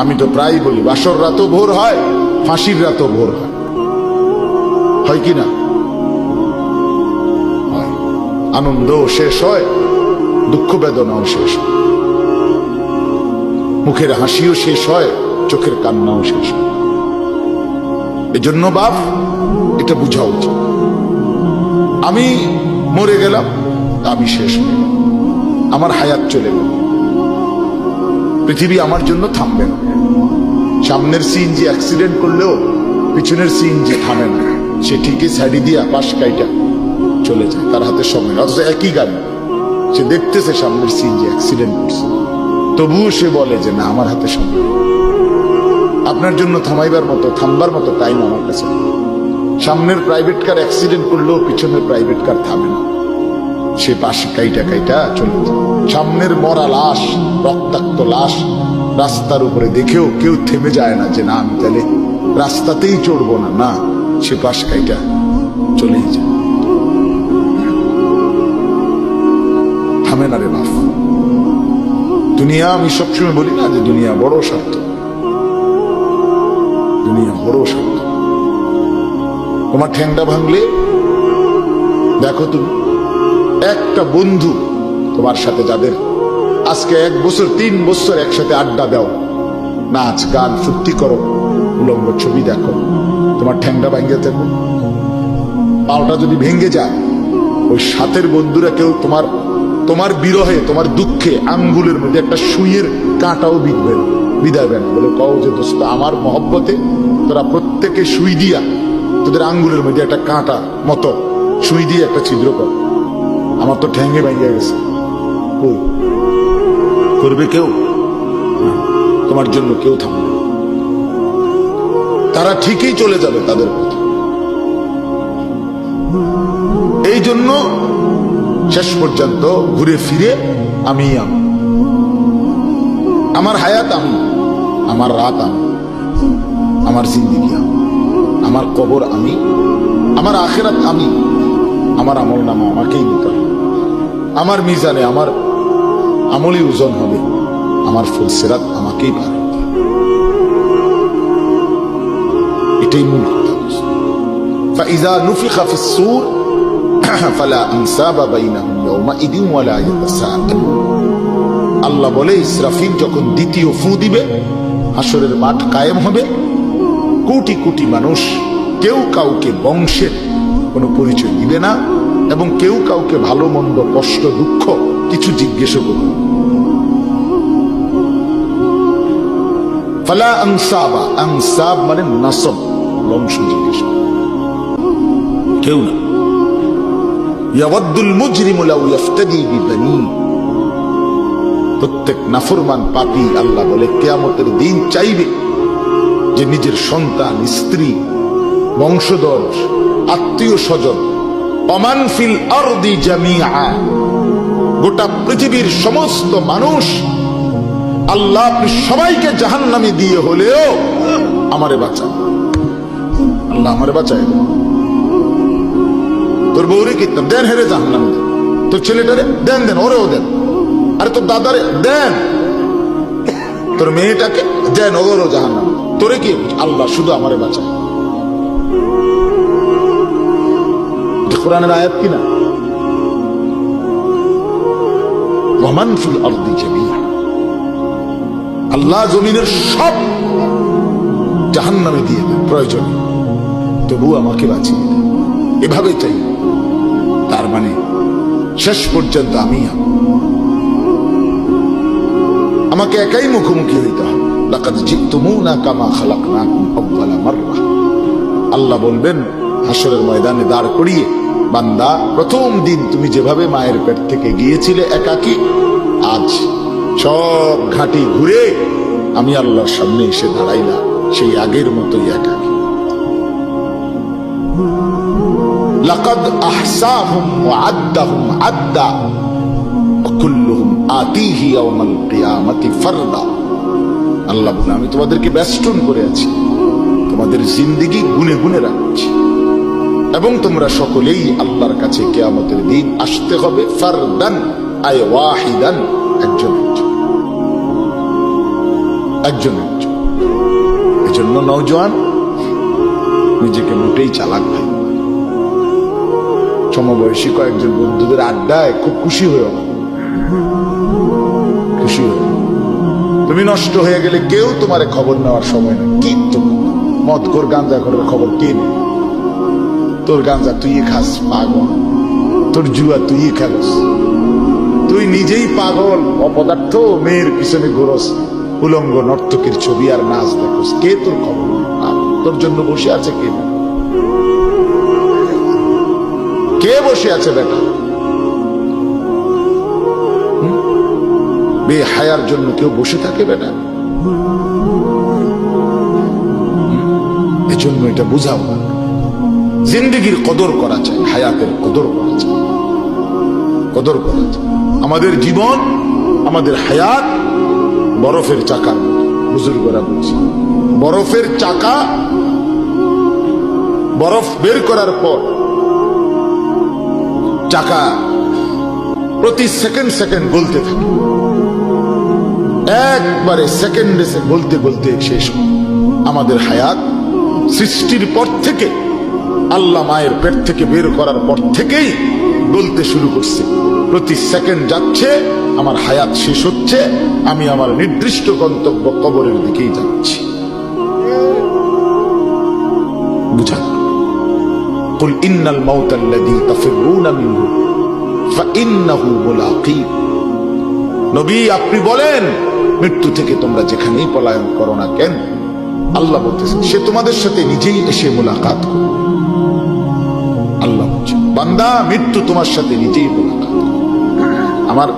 আমি তো প্রায় বলি, বাসর রাতও ভোর হয়, ফাঁসির রাতও ভোর হয়। কি না। আনন্দও শেষ হয়, দুঃখ বেদনাও শেষ মুখের হাসিও শেষ হয়, চোখের কান্নাও শেষ হয়। এজন্য বাপ, এটা বুঝা উচিত। আমি মরে গেলাম, আমি শেষ হয়ে আমার হায়াত চলে গেল। পৃথিবী আমার জন্য থামবে না। সামনের সিএনজি অ্যাক্সিডেন্ট করলেও পিছনের সিএনজি থামে না। সে ঠিকই সাইডি দিয়া পাশ কাইটা চলে যায়, তার হাতে সময় অথচ একই গাড়ি। সে দেখতেছে সামনের সিএনজি অ্যাক্সিডেন্ট করছে। তবুও সে বলে যে, না, আমার হাতে সময় আপনার জন্য থামাইবার মতো, থামবার মতো টাইম আমার কাছে সামনের প্রাইভেট কার অ্যাক্সিডেন্ট করলেও পিছনের প্রাইভেট কার থামে না। সে পাশে কাইটা কাইটা চলে সামনের মরা লাশ, রক্তাক্ত লাশ, রাস্তার উপরে দেখেও কেউ থেমে যায় না যে না, আমি তাহলে রাস্তাতেই চড়বো না। না, সে পাশ কাইটা চলেই যায়। থামে না রে দুনিয়া আমি সবসময় বলি না যে দুনিয়া বড় স্বার্থ। দুনিয়া বড় স্বার্থ। তোমার ঠ্যাংটা ভাঙলে দেখো তুমি। একটা বন্ধু তোমার সাথে যাদের আজকে এক বছর, তিন বছর একসাথে আড্ডা দাও। নাচ, গান, ফুর্তি করো, উলঙ্গ ছবি দেখো, তোমার ঠ্যাংটা ভাঙ্গে থাকো পাওটা যদি ভেঙে যায়, ওই সাথের বন্ধুরা কেউ তোমার তোমার বিরহে, তোমার দুঃখে আঙ্গুলের মধ্যে একটা সুইয়ের কাঁটাও বিধবেন বিদায়বেন বলে কও যে দোস্ত, আমার মহব্বতে তোরা প্রত্যেকে সুই দিয়া তোদের আঙ্গুলের মধ্যে একটা কাঁটা মতো সুই দিয়ে একটা ছিদ্র কর। আমার তো ঠ্যাঙ্গে ভেঙে গেছে। কই? করবে কেউ? তোমার জন্য কেউ থামবে। তারা ঠিকই চলে যাবে তাদের এই জন্য শেষ পর্যন্ত ঘুরে ফিরে আমি আমি। আমার হায়াত আমি, আমার রাত আমি, আমার জিন্দিগি আমি, আমার কবর আমি, আমার আখেরাত আমি, আমার আমল নামা আমাকেই নিতে আমার মিজানে আমার আমলই ওজন হবে আমার ফুলসেরাত আমাকেই পার হতে হবে। এটাই মূল কথা فإذا نفخ في الصور فلا أنساب بينهم يومئذ ولا يتساءلون আল্লাহ বলে ইসরাফিল যখন দ্বিতীয় ফু দিবে হাসরের মাঠ কায়েম হবে কোটি কোটি মানুষ কেউ কাউকে বংশের কোনো পরিচয় দিবে না এবং কেউ কাউকে ভালো মন্দ কষ্ট দুঃখ কিছু জিজ্ঞেস করবে না। ফালা আংসাবা আংসাব মানে নাসব বংশ জিজ্ঞেস কেউ না। ইয়াওয়াদ্দুল মুজরিমু লাউ ইয়াফতাদি বিবানি। প্রত্যেক নাফরমান পাপী আল্লাহ বলে কেয়ামতের দিন চাইবে যে নিজের সন্তান স্ত্রী বংশধর আত্মীয় স্বজন অমান ফিল জামিআ। গোটা পৃথিবীর সমস্ত মানুষ আল্লাহ আপনি সবাইকে জাহান্নামে দিয়ে হলেও আমারে বাঁচান। আল্লাহ আমারে বাঁচায়। তোর বউরে কিনতাম দেন? হেরে জাহান্নামে দেন তোর ছেলেটারে দেন দেন, ওরেও দেন। আরে তোর দাদারে দেন। তোর মেয়েটাকে দেন, ওরও জাহান্নাম তোরে কি? আল্লাহ শুধু আমারে বাঁচায়। কোরআনের আয়াত কিনা? ওমান ফিল আরদি জামিয়া আল্লাহ জমিনের সব জাহান্নামে দিয়ে দেন, প্রয়োজনে। তবু আমাকে বাঁচিয়ে দেন। এভাবে চাই। তার মানে শেষ পর্যন্ত আমি আমি। আমাকে একাই মুখোমুখি হইতে হবে। লাকাদ জিতুমুনা কামা খালাকনাকুম আউয়ালা আল্লাহ বলবেন হাসরের ময়দানে দাঁড় করিয়ে বান্দা, প্রথম দিন তুমি যেভাবে মায়ের পেট থেকে গিয়েছিলে একাকি, আজ সব ঘাটি ঘুরে আমি আল্লাহর সামনে এসে দাঁড়াইলাম সেই আগের মতোই একাকি। লাকাদ আহসাহুম ওয়া আদ্দা কুল্লুহুম আতিহি ইয়াউমাল কিয়ামাতি ফারদা। আল্লাহ আমি তোমাদেরকে বেষ্টন করে আছি, তোমাদের জিন্দিগি গুনে গুনে রাখছি। এবং তোমরা সকলেই আল্লাহর কাছে কেয়ামতের দিন আসতে হবে ফারদান একজন একজন। একজন এজন্য নৌজওয়ান নিজেকে মোটেই চালাক ভাই। সমবয়সী কয়েকজন বন্ধুদের আড্ডায় খুব খুশি হয়েও খুশি হয়ে তুমি নষ্ট হয়ে গেলে কেউ তোমারে খবর নেওয়ার সময় নেই। কি তো মদ কর গাঞ্জা করার খবর কে নেই তোর গাঞ্জা তুই খাস, পাগল। তোর জুয়া তুই খেলস। তুই নিজেই পাগল। অপদার্থ, মেয়ের পিছনে ঘোরস। উলঙ্গ নর্তকীর ছবি আর নাচ দেখোস। কে তোর খবর? তোর জন্য বসে আছে কে? কে বসে আছে বেটা? বেহায়ার জন্য কেউ বসে থাকে বেটা? এজন্য এটা বুঝাও না। জিন্দগির কদর করা চাই, হায়াতের কদর করা চাই। কদর করা চাই। আমাদের জীবন, আমাদের হায়াত বরফের চাকা। বুজুর্গরা বলছি, বরফের চাকা বরফ বের করার পর, চাকা প্রতি সেকেন্ড সেকেন্ড গলতে থাকে। একবারে সেকেন্ডে সে গলতে গলতে শেষ আমাদের হায়াত সৃষ্টির পর থেকে আল্লাহ মায়ের পেট থেকে বের করার পর থেকেই গলতে শুরু করছে প্রতি সেকেন্ড যাচ্ছে আমার হায়াত শেষ হচ্ছে আমি আমার নির্দিষ্ট গন্তব্য কবরের দিকেই যাচ্ছি বুঝা قل إن الموت الذي تفرون منه فإنه ملاقيكم নবী আপনি বলেন মৃত্যু থেকে তোমরা যেখানেই পলায়ন করো না কেন আল্লাহ বলতেছেন সে তোমাদের সাথে নিজেই এসে মোলাকাত করবে আল্লাহ বলছে বান্দা মৃত্যু তোমার সাথে নিজেই মোলাকাত আমার